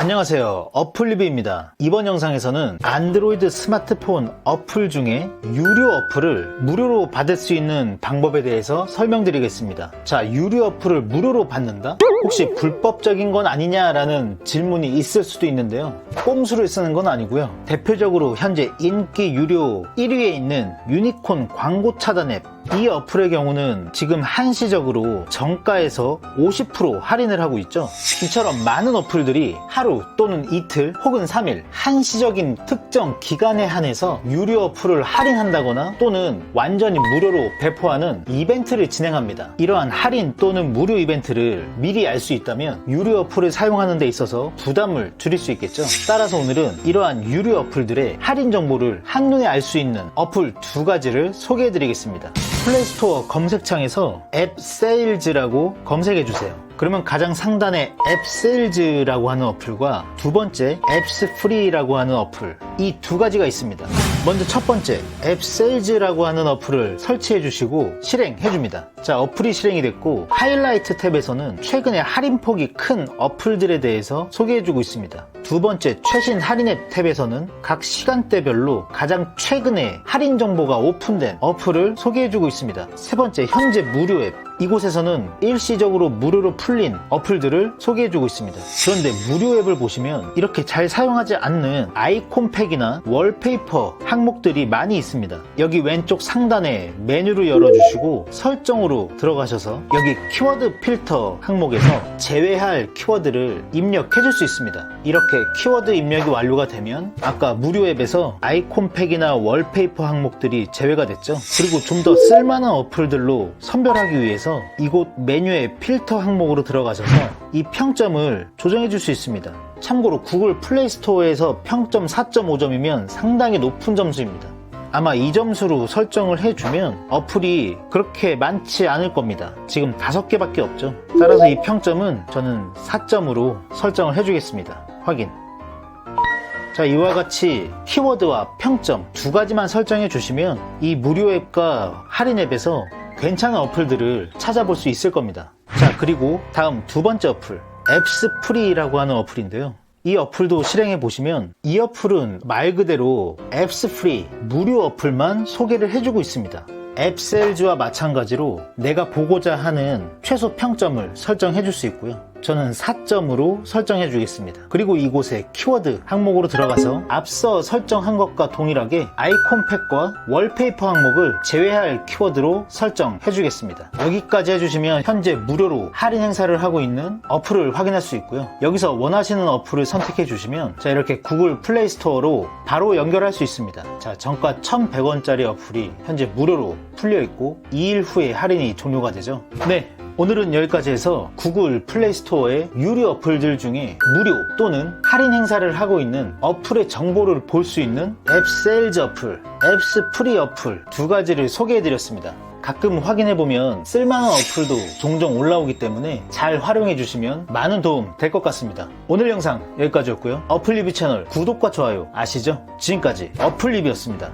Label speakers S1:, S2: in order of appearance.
S1: 안녕하세요. 어플 리뷰입니다. 이번 영상에서는 안드로이드 스마트폰 어플 중에 유료 어플을 무료로 받을 수 있는 방법에 대해서 설명드리겠습니다. 자, 유료 어플을 무료로 받는다? 혹시 불법적인 건 아니냐라는 질문이 있을 수도 있는데요. 꼼수를 쓰는 건 아니고요. 대표적으로 현재 인기 유료 1위에 있는 유니콘 광고 차단 앱 이 어플의 경우는 지금 한시적으로 정가에서 50% 할인을 하고 있죠. 이처럼 많은 어플들이 하루 또는 이틀 혹은 3일 한시적인 특정 기간에 한해서 유료 어플을 할인한다거나 또는 완전히 무료로 배포하는 이벤트를 진행합니다. 이러한 할인 또는 무료 이벤트를 미리 알 수 있다면 유료 어플을 사용하는 데 있어서 부담을 줄일 수 있겠죠. 따라서 오늘은 이러한 유료 어플들의 할인 정보를 한눈에 알 수 있는 어플 두 가지를 소개해 드리겠습니다. 플레이스토어 검색창에서 앱 세일즈라고 검색해 주세요. 그러면 가장 상단에 앱 세일즈라고 하는 어플과 두 번째 앱스 프리라고 하는 어플 이 두 가지가 있습니다. 먼저 첫 번째 앱 세일즈라고 하는 어플을 설치해 주시고 실행해 줍니다. 자 어플이 실행이 됐고 하이라이트 탭에서는 최근에 할인폭이 큰 어플들에 대해서 소개해 주고 있습니다. 두 번째 최신 할인 앱 탭에서는 각 시간대별로 가장 최근에 할인 정보가 오픈된 어플을 소개해 주고 있습니다. 세 번째 현재 무료 앱 이곳에서는 일시적으로 무료로 풀린 어플들을 소개해주고 있습니다. 그런데 무료 앱을 보시면 이렇게 잘 사용하지 않는 아이콘팩이나 월페이퍼 항목들이 많이 있습니다. 여기 왼쪽 상단에 메뉴를 열어주시고 설정으로 들어가셔서 여기 키워드 필터 항목에서 제외할 키워드를 입력해줄 수 있습니다. 이렇게 키워드 입력이 완료가 되면 아까 무료 앱에서 아이콘팩이나 월페이퍼 항목들이 제외가 됐죠. 그리고 좀 더 쓸만한 어플들로 선별하기 위해서 이곳 메뉴의 필터 항목으로 들어가셔서 이 평점을 조정해 줄 수 있습니다. 참고로 구글 플레이 스토어에서 평점 4.5점이면 상당히 높은 점수입니다. 아마 이 점수로 설정을 해주면 어플이 그렇게 많지 않을 겁니다. 지금 다섯 개밖에 없죠. 따라서 이 평점은 저는 4점으로 설정을 해주겠습니다. 확인. 자, 이와 같이 키워드와 평점 두 가지만 설정해 주시면 이 무료 앱과 할인 앱에서 괜찮은 어플들을 찾아볼 수 있을 겁니다. 자, 그리고 다음 두 번째 어플, 앱스 프리라고 하는 어플인데요. 이 어플도 실행해 보시면 이 어플은 말 그대로 앱스 프리 무료 어플만 소개를 해주고 있습니다. 앱셀즈와 마찬가지로 내가 보고자 하는 최소 평점을 설정해 줄 수 있고요. 저는 4점으로 설정해 주겠습니다. 그리고 이곳에 키워드 항목으로 들어가서 앞서 설정한 것과 동일하게 아이콘 팩과 월페이퍼 항목을 제외할 키워드로 설정해 주겠습니다. 여기까지 해주시면 현재 무료로 할인 행사를 하고 있는 어플을 확인할 수 있고요. 여기서 원하시는 어플을 선택해 주시면 자 이렇게 구글 플레이 스토어로 바로 연결할 수 있습니다. 자 정가 1,100원짜리 어플이 현재 무료로 풀려 있고 2일 후에 할인이 종료가 되죠. 네. 오늘은 여기까지 해서 구글 플레이 스토어의 유료 어플들 중에 무료 또는 할인 행사를 하고 있는 어플의 정보를 볼 수 있는 앱 세일즈 어플, 앱스 프리 어플 두 가지를 소개해 드렸습니다. 가끔 확인해 보면 쓸만한 어플도 종종 올라오기 때문에 잘 활용해 주시면 많은 도움 될 것 같습니다. 오늘 영상 여기까지였고요. 어플 리뷰 채널 구독과 좋아요 아시죠? 지금까지 어플 리뷰였습니다.